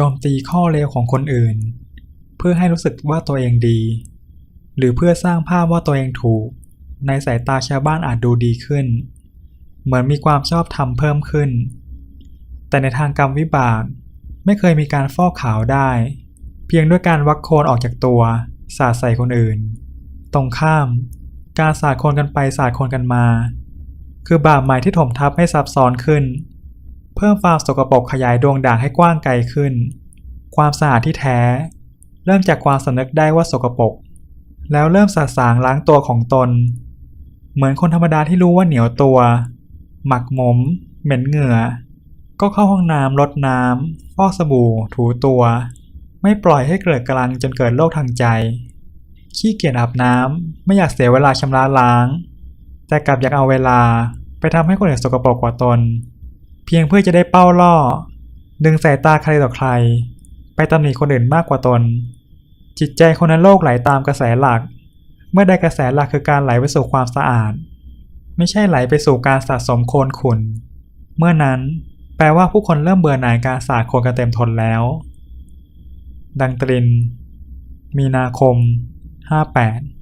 โจมตีข้อเลวของคนอื่น เพื่อให้รู้สึกว่าตัวเองดี หรือเพื่อสร้างภาพว่าตัวเองถูก ในสายตาชาวบ้านอาจดูดีขึ้น เหมือนมีความชอบธรรมเพิ่มขึ้น แต่ในทางกรรมวิบากไม่เคยมีการฟอกขาวได้ เพียงด้วยการวักโคนออกจากตัวสาดใส่คนอื่น ตรงข้าม การสาดโคนกันไปสาดโคนกันมา คือบาปใหม่ที่ถมทับให้ซับซ้อนขึ้น เพิ่มความสกปรกขยายดวงด่างให้กว้างไกลขึ้น ความสะอาดที่แท้ เริ่มจากความสำนึกได้ว่าสกปรกแล้วเริ่มสาสางล้างตัวของตน เหมือนคนธรรมดาที่รู้ว่าเหนียวตัว หมักหมม เหม็นเหงื่อ ก็เข้าห้องน้ำลดน้ำฟอกสบู่ ถูตัว ไม่ปล่อยให้เกิดกลังจนเกิดโรคทางใจ ขี้เกียจอาบน้ำไม่อยากเสียเวลาชำระล้าง แต่กลับอยากเอาเวลาไปทำให้คนอื่นสกปรกกว่าตน เพียงเพื่อจะได้เป้าล่อ ดึงสายตาใครต่อใคร ไปตำหนิคนอื่นมากกว่าตน จิตใจคนนั้นโลกไหลตามกระแสหลัก เมื่อใดกระแสหลักคือการไหลไปสู่ความสะอาด ไม่ใช่ไหลไปสู่การสะสมโคลนขุนเมื่อนั้นแปลว่าผู้คนเริ่มเบื่อหน่ายการสาดโคลนกันเต็มทนแล้ว ดังตริน มีนาคม 58